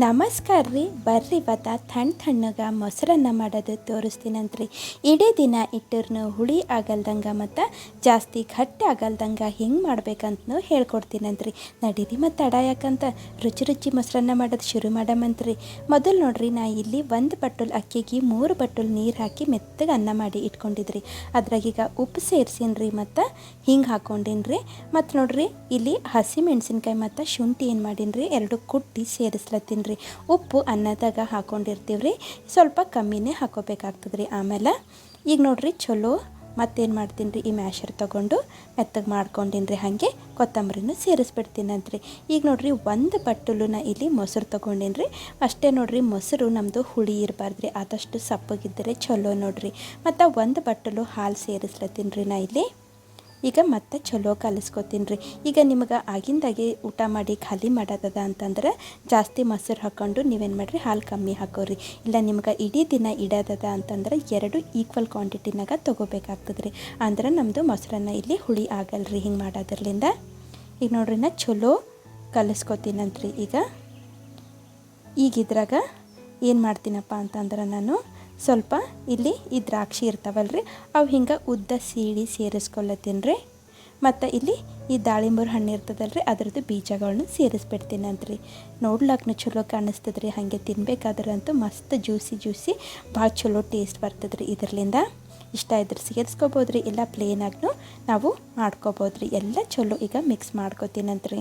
ನಮಸ್ಕಾರ ರೀ ಬರ್ರಿ ಇವತ್ತ ತಣ್ಣ ತಣ್ಣಗೆ ಮೊಸರನ್ನ ಮಾಡೋದು ತೋರಿಸ್ತೀನಂತ್ರಿ. ಇಡೀ ದಿನ ಇಟ್ಟರ್ನು ಹುಳಿ ಆಗಲ್ದಂಗೆ ಮತ್ತು ಜಾಸ್ತಿ ಗಟ್ಟಿ ಆಗಲ್ದಂಗೆ ಹೆಂಗೆ ಮಾಡ್ಬೇಕಂತನೂ ಹೇಳ್ಕೊಡ್ತೀನಂತ್ರಿ. ನಡೀರಿ ಮತ್ತು ತಡ ಯಾಕಂತ ರುಚಿ ರುಚಿ ಮೊಸರನ್ನ ಮಾಡೋದು ಶುರು ಮಾಡಮಂತ್ರಿ. ಮೊದಲು ನೋಡ್ರಿ ನಾ ಇಲ್ಲಿ ಒಂದು ಬಟ್ಟಲ್ ಅಕ್ಕಿಗೆ ಮೂರು ಬಟ್ಟಲ್ ನೀರು ಹಾಕಿ ಮೆತ್ತಗೆ ಅನ್ನ ಮಾಡಿ ಇಟ್ಕೊಂಡಿದ್ರಿ. ಅದ್ರಾಗೀಗ ಉಪ್ಪು ಸೇರಿಸಿನ್ರಿ ಮತ್ತು ಹಿಂಗೆ ಹಾಕೊಂಡಿನ್ರಿ. ಮತ್ತು ನೋಡ್ರಿ ಇಲ್ಲಿ ಹಸಿ ಮೆಣಸಿನ್ಕಾಯಿ ಮತ್ತು ಶುಂಠಿ ಏನು ಮಾಡೀನಿ ರೀ ಎರಡು ಕುಟ್ಟಿ ಸೇರಿಸ್ಲತ್ತೀನಿ. ರೀ ಉಪ್ಪು ಅನ್ನದಾಗ ಹಾಕೊಂಡಿರ್ತೀವಿ ರೀ ಸ್ವಲ್ಪ ಕಮ್ಮಿನೇ ಹಾಕೋಬೇಕಾಗ್ತದೆ ರೀ ಆಮೇಲೆ. ಈಗ ನೋಡ್ರಿ ಚಲೋ ಮತ್ತೇನು ಮಾಡ್ತೀನಿ ರೀ ಈ ಮ್ಯಾಶರ್ ತೊಗೊಂಡು ಮೆತ್ತಗೆ ಮಾಡ್ಕೊಂಡಿನಿ ರೀ ಹಾಗೆ ಕೊತ್ತಂಬರಿನೂ ಸೇರಿಸ್ಬಿಡ್ತೀನಂತ್ರಿ. ಈಗ ನೋಡ್ರಿ ಒಂದು ಬಟ್ಟಲು ನಾ ಇಲ್ಲಿ ಮೊಸರು ತೊಗೊಂಡಿನಿ ರೀ ಅಷ್ಟೇ ನೋಡ್ರಿ ಮೊಸರು ನಮ್ಮದು ಹುಳಿ ಇರಬಾರ್ದು ರೀ ಆದಷ್ಟು ಸಪ್ಪಗಿದ್ದರೆ ಚಲೋ ನೋಡ್ರಿ. ಮತ್ತು ಒಂದು ಬಟ್ಟಲು ಹಾಲು ಸೇರಿಸ್ಲತ್ತೀನಿ ರೀ ನಾ ಇಲ್ಲಿ. ಈಗ ಮತ್ತೆ ಚಲೋ ಕಲಿಸ್ಕೊತೀನಿ ರೀ ಈಗ ನಿಮಗೆ ಆಗಿಂದಾಗೆ ಊಟ ಮಾಡಿ ಖಾಲಿ ಮಾಡೋದದ ಅಂತಂದ್ರೆ ಜಾಸ್ತಿ ಮೊಸರು ಹಾಕ್ಕೊಂಡು ನೀವೇನು ಮಾಡಿರಿ? ಹಾಲು ಕಮ್ಮಿ ಹಾಕೋರಿ. ಇಲ್ಲ ನಿಮ್ಗೆ ಇಡೀ ದಿನ ಇಡೋದದ ಅಂತಂದ್ರೆ ಎರಡು ಈಕ್ವಲ್ ಕ್ವಾಂಟಿಟಿನಾಗ ತೊಗೋಬೇಕಾಗ್ತದೆ ರೀ ಅಂದ್ರೆ ನಮ್ಮದು ಮೊಸರನ್ನ ಇಲ್ಲಿ ಹುಳಿ ಆಗಲ್ರಿ, ಹಿಂಗೆ ಮಾಡೋದ್ರಲಿಂದ. ಈಗ ನೋಡ್ರಿ ನಾ ಚಲೋ ಕಲಿಸ್ಕೊತೀನಂತ್ರಿ ಈಗ. ಈಗ ಇದ್ರಾಗ ಏನು ಮಾಡ್ತೀನಪ್ಪ ಅಂತಂದ್ರೆ ನಾನು ಸ್ವಲ್ಪ ಇಲ್ಲಿ ಈ ದ್ರಾಕ್ಷಿ ಇರ್ತಾವಲ್ರಿ, ಅವು ಹಿಂಗೆ ಉದ್ದ ಸೀಳಿ ಸೇರಿಸ್ಕೊಳತ್ತೀನಿ ರೀ ಮತ್ತು ಇಲ್ಲಿ ಈ ದಾಳಿಂಬರ ಹಣ್ಣು ಇರ್ತದಲ್ರಿ, ಅದ್ರದ್ದು ಸೇರಿಸ್ಬಿಡ್ತೀನಿ ಸೇರಿಸ್ಬಿಡ್ತೀನಂತ್ರಿ. ನೋಡ್ಲಾಕ್ನು ಚಲೋ ಕಾಣಿಸ್ತದೆ ರೀ ಹಾಗೆ ತಿನ್ಬೇಕಾದ್ರಂತೂ ಮಸ್ತ್ ಜ್ಯೂಸಿ ಜ್ಯೂಸಿ, ಭಾಳ ಚಲೋ ಟೇಸ್ಟ್ ಬರ್ತದೆ ರೀ ಇದರ್ಲಿಂದ. ಇಷ್ಟ ಇದ್ರೆ ಸೇರಿಸ್ಕೋಬೋದು ರೀ ಇಲ್ಲ ಪ್ಲೇನಾಗೂ ನಾವು ಮಾಡ್ಕೋಬೋದು ರೀ ಎಲ್ಲ ಚಲೋ ಈಗ ಮಿಕ್ಸ್ ಮಾಡ್ಕೋತೀನಂತ್ರಿ.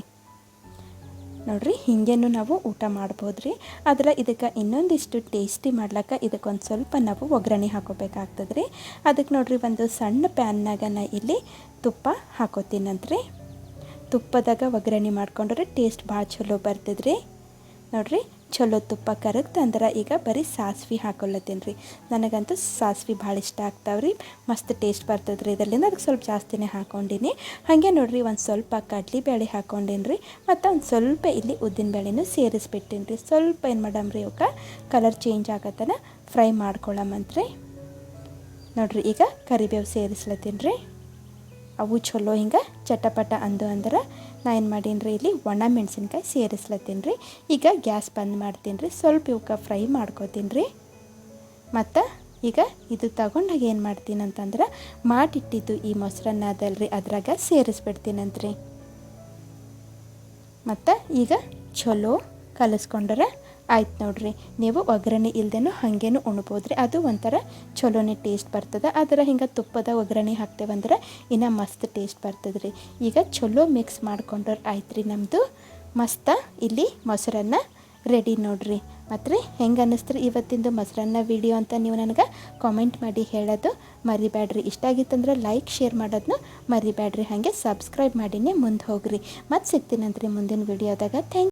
ನೋಡ್ರಿ, ಹೀಗೇನು ನಾವು ಊಟ ಮಾಡ್ಬೋದು ರೀ ಆದ್ರೆ ಇದಕ್ಕೆ ಇನ್ನೊಂದಿಷ್ಟು ಟೇಸ್ಟಿ ಮಾಡ್ಲಿಕ್ಕೆ ಇದಕ್ಕೊಂದು ಸ್ವಲ್ಪ ನಾವು ಒಗ್ಗರಣೆ ಹಾಕೋಬೇಕಾಗ್ತದೆ ರೀ ಅದಕ್ಕೆ ನೋಡ್ರಿ, ಒಂದು ಸಣ್ಣ ಪ್ಯಾನ್ನಾಗ ನಾ ಇಲ್ಲಿ ತುಪ್ಪ ಹಾಕೋತೀನಂತ್ರಿ. ತುಪ್ಪದಾಗ ಒಗ್ಗರಣೆ ಮಾಡ್ಕೊಂಡ್ರೆ ಟೇಸ್ಟ್ ಭಾಳ ಚಲೋ ಬರ್ತದ್ರಿ. ನೋಡ್ರಿ ಚಲೋ ತುಪ್ಪ ಕರಗ್ತಂದ್ರೆ ಈಗ ಬರೀ ಸಾಸ್ವೆ ಹಾಕೊಳ್ಳತ್ತೀನಿ ರೀ ನನಗಂತೂ ಸಾಸ್ವೆ ಭಾಳ ಇಷ್ಟ ಆಗ್ತಾವೆ ರೀ ಮಸ್ತ್ ಟೇಸ್ಟ್ ಬರ್ತದೆ ರೀ ಇದರಿಂದ ಅದಕ್ಕೆ ಸ್ವಲ್ಪ ಜಾಸ್ತಿನೇ ಹಾಕೊಂಡಿನಿ. ಹಾಗೆ ನೋಡಿರಿ ಒಂದು ಸ್ವಲ್ಪ ಕಡ್ಲಿಬೇಳೆ ಹಾಕ್ಕೊಂಡೀನಿ ರೀ ಮತ್ತು ಒಂದು ಸ್ವಲ್ಪ ಇಲ್ಲಿ ಉದ್ದಿನ ಬೇಳೆನೂ ಸೇರಿಸ್ಬಿಟ್ಟೀನಿ ರೀ ಸ್ವಲ್ಪ ಏನು ಮಾಡಮ್ರಿ ಅವಕ್ಕೆ? ಕಲರ್ ಚೇಂಜ್ ಆಗತ್ತನ? ಫ್ರೈ ಮಾಡ್ಕೊಳ್ಳಮಂತ್ರಿ. ನೋಡಿರಿ ಈಗ ಕರಿಬೇವು ಸೇರಿಸ್ಲತ್ತೀನಿ ರೀ ಅವು ಚಲೋ ಹಿಂಗೆ ಚಟಪಟ ಅಂದು ಅಂದ್ರೆ ನಾ ಏನು ಮಾಡೀನಿ ರೀ ಇಲ್ಲಿ ಒಣ ಮೆಣಸಿನ್ಕಾಯಿ ಸೇರಿಸ್ಲತ್ತೀನಿ ರೀ. ಈಗ ಗ್ಯಾಸ್ ಬಂದ್ ಮಾಡ್ತೀನಿ ರೀ. ಸ್ವಲ್ಪ ಇವಕ್ಕೆ ಫ್ರೈ ಮಾಡ್ಕೋತೀನಿ ರೀ. ಮತ್ತು ಈಗ ಇದು ತಗೊಂಡಾಗ ಏನು ಮಾಡ್ತೀನಿ ಅಂತಂದ್ರೆ ಮಾಡಿಟ್ಟಿದ್ದು ಈ ಮೊಸರನ್ನ ಅದಲ್ರಿ, ಅದ್ರಾಗ ಸೇರಿಸ್ಬಿಡ್ತೀನಂತ್ರಿ. ಮತ್ತು ಈಗ ಚಲೋ ಕಲಿಸ್ಕೊಂಡ್ರೆ ಆಯ್ತು ನೋಡ್ರಿ. ನೀವು ಒಗ್ಗರಣೆ ಇಲ್ದೇನೂ ಹಾಗೇನು ಉಣ್ಬೋದು ರೀ ಅದು ಒಂಥರ ಚಲೋನೇ ಟೇಸ್ಟ್ ಬರ್ತದೆ. ಅದರ ಹಿಂಗೆ ತುಪ್ಪದ ಒಗ್ಗರಣೆ ಹಾಕ್ತೇವಂದ್ರೆ ಇನ್ನು ಮಸ್ತ್ ಟೇಸ್ಟ್ ಬರ್ತದೆ ರೀ ಈಗ ಚಲೋ ಮಿಕ್ಸ್ ಮಾಡ್ಕೊಂಡ್ರೆ ಆಯ್ತು ರೀ ನಮ್ಮದು ಮಸ್ತ ಇಲ್ಲಿ ಮೊಸರನ್ನ ರೆಡಿ ನೋಡ್ರಿ. ಮತ್ತು ಹೆಂಗೆ ಅನ್ನಿಸ್ತ್ರಿ ಇವತ್ತಿಂದು ಮೊಸರನ್ನ ವಿಡಿಯೋ ಅಂತ ನೀವು ನನಗೆ ಕಾಮೆಂಟ್ ಮಾಡಿ ಹೇಳೋದು ಮರಿಬೇಡ್ರಿ ಇಷ್ಟ ಆಗಿತ್ತಂದ್ರೆ ಲೈಕ್ ಶೇರ್ ಮಾಡೋದನ್ನ ಮರಿಬೇಡ್ರಿ ಹಾಗೆ ಸಬ್ಸ್ಕ್ರೈಬ್ ಮಾಡಿನೇ ಮುಂದೆ ಹೋಗ್ರಿ. ಮತ್ತು ಸಿಗ್ತೀನಂತ್ರಿ ಮುಂದಿನ ವಿಡಿಯೋದಾಗ ಥ್ಯಾಂಕ್